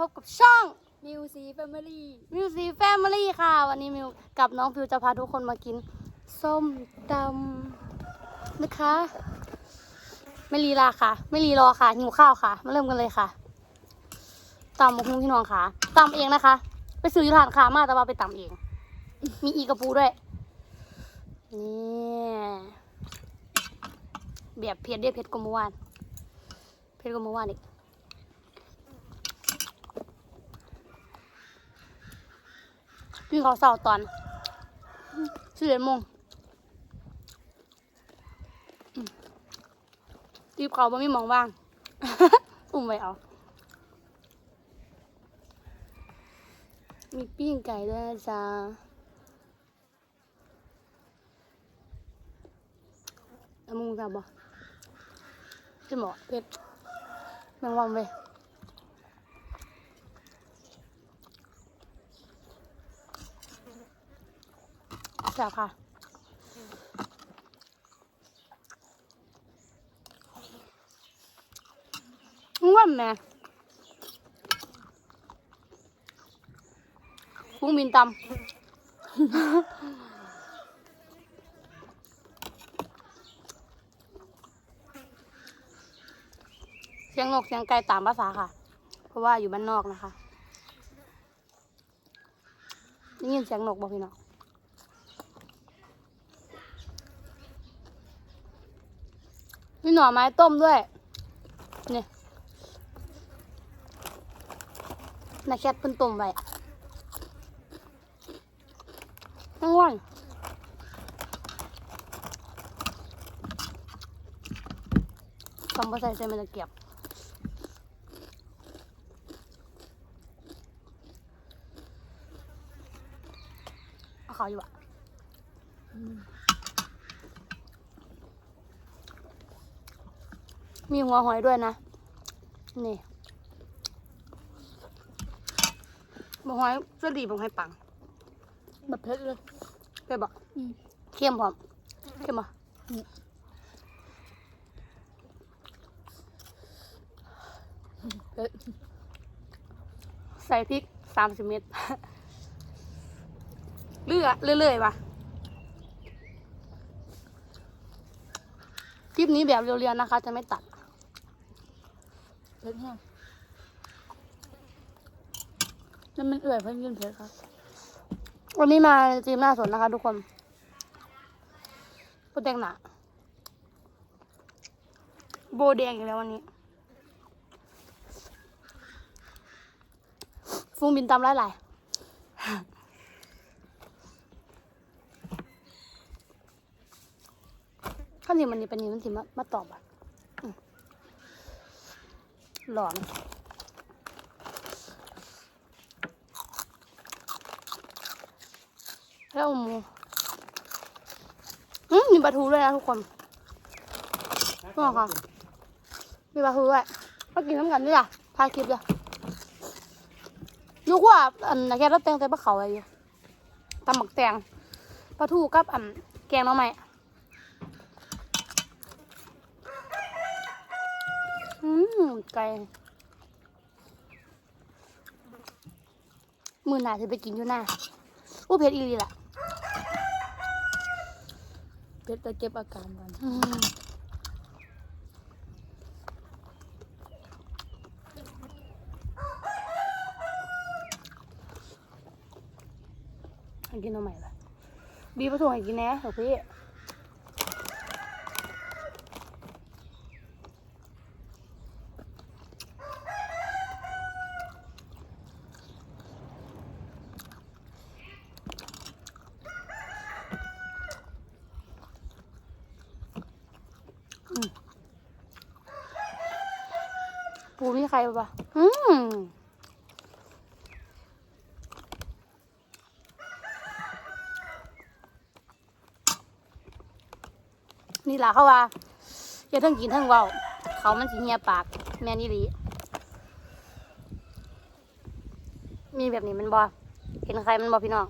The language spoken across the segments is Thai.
พบกับช่องมิวซีแฟมิลี่มิวสีแฟมิลี่ค่ะ วันนี้มิวกับน้องฟิวจะพาทุกคนมากิน ส้มตำนะคะ ไม่รีลาค่ะ ไม่รีรอค่ะหิวข้าวค่ะ มาเริ่มกันเลยค่ะตำมะพุงพี่น้องค่ะตำเองนะคะ ไปซื้ออยู่ร้านค้ามาแต่ว่าไปตำเอง มีอีกระปูด้วยนี่แบบเผ็ดเรียกเผ็ดกว่าเมื่อวานเผ็ดกว่าเมื่อวานอีก พี่เขาเสาตอนสิบเอ็ดโมงรีบเขาบ่มีมองว่าง อุ้มไว้เอามีปิ้งไก่ด้วยนะจ๊ะเอามึงทราบบ่จะบอกเพชรแมงวันเว้ย ซ่บค่ะง่วงแม่พุงบินตำเสียงนกเสียงไก่ตามภาษาค่ะ เพราะว่าอยู่บ้านนอกนะคะได้ยินเสียงนกบอกพี่น้อง มีหน่อไม้ต้มด้วย นี่นาแคทเพิ่นต้มไว้ทั้งวันทำภาษาใส่มันจะเก็บเอาเขาอยู่อะ มีหัวหอยด้วยนะ นี่หัวหอยเสดีผมให้ปังแบบเพชรเลยไปบอกอืมเค็มพร้อมเค็มบ่เพชรใส่พริกสามสิบเม็ดเรื่อยเรื่อยๆว่ะคลิปนี้แบบเรียวๆนะคะ จะไม่ตัด เพชรแห้งนั่นมันเอื่อยเพิ่งกินเพชรครับวันนี้มาจีมหน้าสนนะคะ ทุกคนโปรแต่งหนาโบแดงอีกแล้ววันนี้ฟูงบินตามไล่หลายข้าวเหนียวมันนี่เป็นนี้มันสิมามาตอบอะ หลอนแล้วหมูอืมมีปลาทูด้วยนะทุกคนนี่ค่ะมีปลาทูด้วยมากินน้ำกันด้วยอะพายคลิปเลยนึกว่าอันนะแค่เราแตงแต่ปลาเขาอะไรอยู่ตำหมักแตงปลาทูกับอันแกงน้องใหม่ อืมไก่มือหนาจะไปกินอยู่หน้าอู้เผ็ดอีหลีล่ะเพชรจะเก็บอาการก่อนอืมให้กินเอาใหม่ละบีประทวงให้กินแน่เหรอพี่ ปูมีใครปะอืมนี่ล่ะเขาว่าอย่าทั้งกินทั้งเว้าเขามันสิเหียปาก แม่นี่ลีมีแบบนี้มันบอเห็นใครมันบอพี่น้อง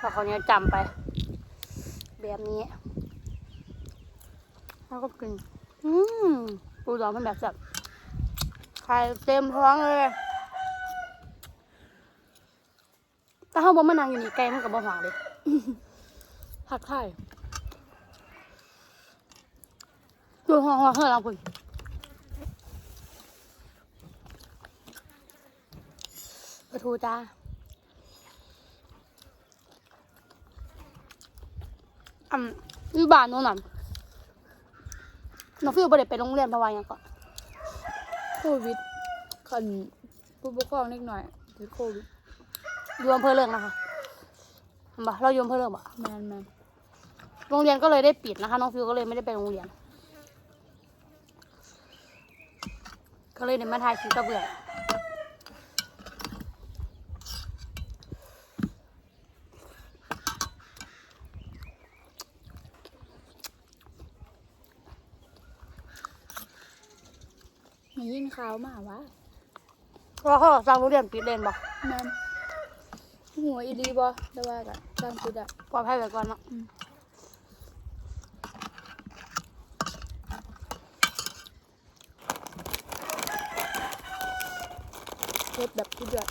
พอเขาเนี้ยจำไป แบบนี้แล้วก็กิน อืมปูดองมันแบบแบบ ไข่เต็มท้องเลยถ้าเฮาบ่มานั่งอยู่นี่ไกลมันก็บ่ห่วงเลยผักไทยอยู่ห้องห้องเฮือนเราพุ่นปลาทูจ้าอืมอยู่บ้านโน่นน่ะน้องฟิวบ่ได้ไปโรงเรียนเพราะว่าหยังก็โค วิดคันผู้ปกครองเล็กหน่อยติดโควิดอยู่อำเภอเลิงนะคะเห็นปะเราอยู่อำเภอเลิงปะแมนแมนโรงเรียนก็เลยได้ปิดนะคะ น้องฟิวก็เลยไม่ได้ไปโรงเรียน ก็เลยเดินมาถ่ายคลิปกับเบื่อ ขาวมากวะเพราะว่าเขาสร้างโรงเรียนปิดเลนปะแมนหัวอีดีบ่แต่ว่าก็จ้างสุดอะปลอดภัยไว้ก่อนเนาะเผ็ดแบบสุดยอด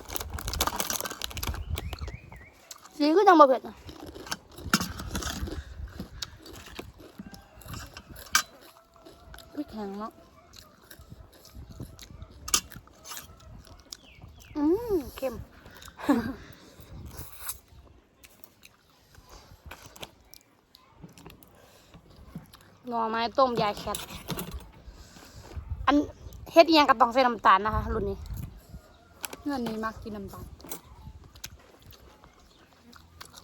สีก็ยังบ่เผ็ดนะพริกแห้งเนาะ อืม เค็มหน่อไม้ต้มยายแคทอันเฮ็ดอิหยังกับต้องใส่น้ำตาลนะคะ รุ่นนี้เงื่อนนี้มักกินน้ำตาล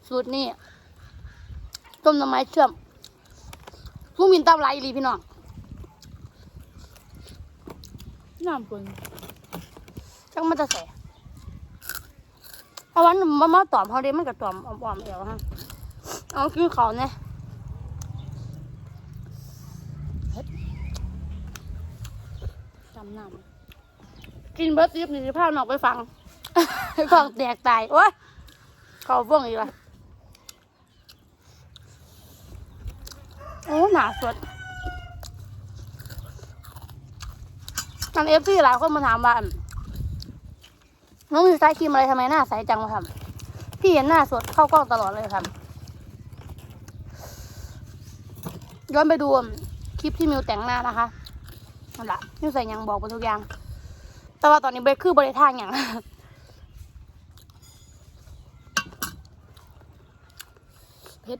สูตรนี่ต้มหน่อไม้เชื่อมผู้มินตับไหลายอีหลีพี่น้องน้ำปนจังมันจะใส่ เอาวันมันมาตอมเขาเดมันก็ตอมอ่อมๆเดียวฮะเอากินเขาเนี่ยจำน้กินเบิร์ดซิฟนี่สิพาน้องไปฟังฟังแตกตายโอ้ยเขาเบิ่งอีกละโอ้หนาสดนันเอฟซีหลายคนมาถามว่า น้องมีใช้ครีมอะไรทำไมหน้าใสจังวะครับ พี่เห็นหน้าสดเข้ากล้องตลอดเลยครับ ย้อนไปดูคลิปที่มิวแต่งหน้านะคะนั่นแหละมิวใส่ยังบอกไปทุกอย่าง แต่ว่าตอนนี้เบรคือบริทางอย่างเผ็ด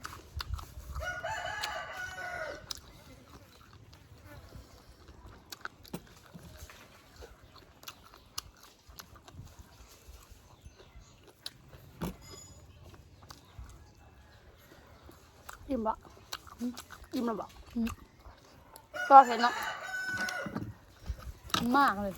อิ่มบะอิ่มแล้วบะอืมก็เห็นเนาะมากเลย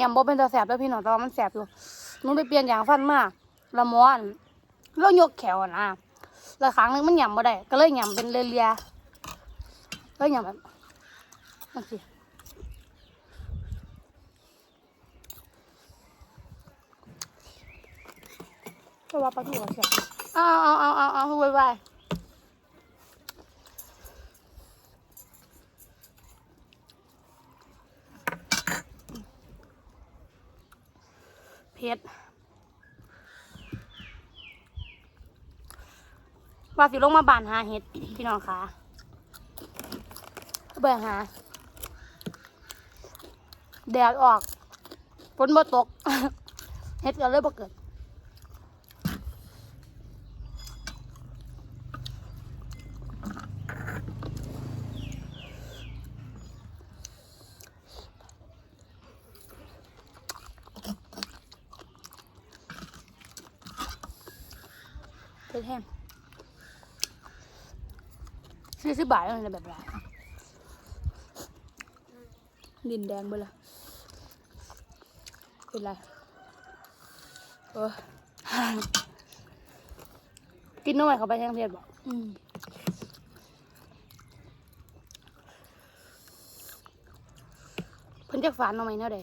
ยำบ่เป็นตาแสบแล้วพี่น้องต่ว่ามันแสบอยู่หนูไปเปลี่ยนอย่างฟันมากละมอนแล้วยกแขวนะแล้วครั้งนึงมันยำบ่ได้ ก็เลยยำเป็นเลียๆแล้วยำแบบนั่นสิก็ว่าปลาทูอะแสบเอาเอาเอาเอาเอาไวไว เผ็ดว่าสิลงมาบานหาเห็ดพี่น้องคะเบื่อหา แดดออกฝนบ่ตก เห็ดก็เลยบ่เกิด สี่สิบบาทเลยแบบไรดินแดงไปละเป็นไรเออกินน้องใหม่เขาไปแทงเพียรบอกอืมเพิ่นจะฝานน้องใหม่เท่าใด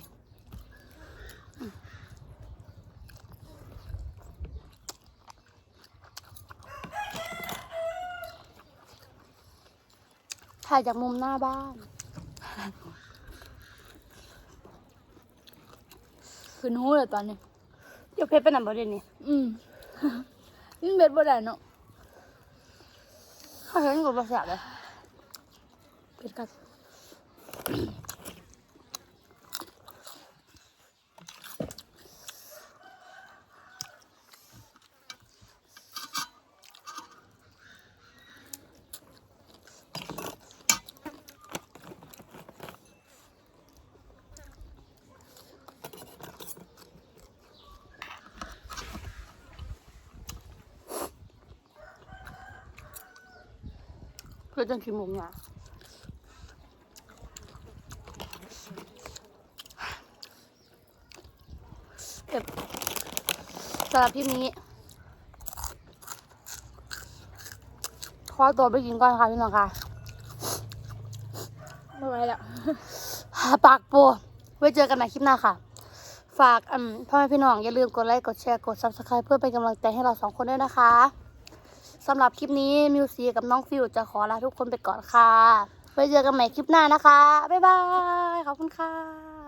ถ่ายจากมุมหน้าบ้านขึ้นหูเลยตอนนี้ เดี๋ยวเพชรไปนำบ่เด่นนี่อืมนี่เบ็ดบ่ได้เนาะเขาเห็นกับภาษาเลยเบ็ดกัด พื่อจนกี่โมงเนี่ยเก็บสำหรับคลิปนี้ขอตัวไปกินก่อนค่ะพี่น้องค่ะไม่ไหวแล้วปากโปไว้เจอกันใหม่คลิปหน้าค่ะ ฝากอืมพ่อแม่พี่น้องอย่าลืมกดไลค์กดแชร์กด subscribe เพื่อเป็นกำลังใจให้เราสองคนด้วยนะคะ สำหรับคลิปนี้มิวซีกับน้องฟิวจะขอลาทุกคนไปก่อนค่ะไว้เจอกันใหม่คลิปหน้านะคะ บ๊ายบาย ขอบคุณค่ะ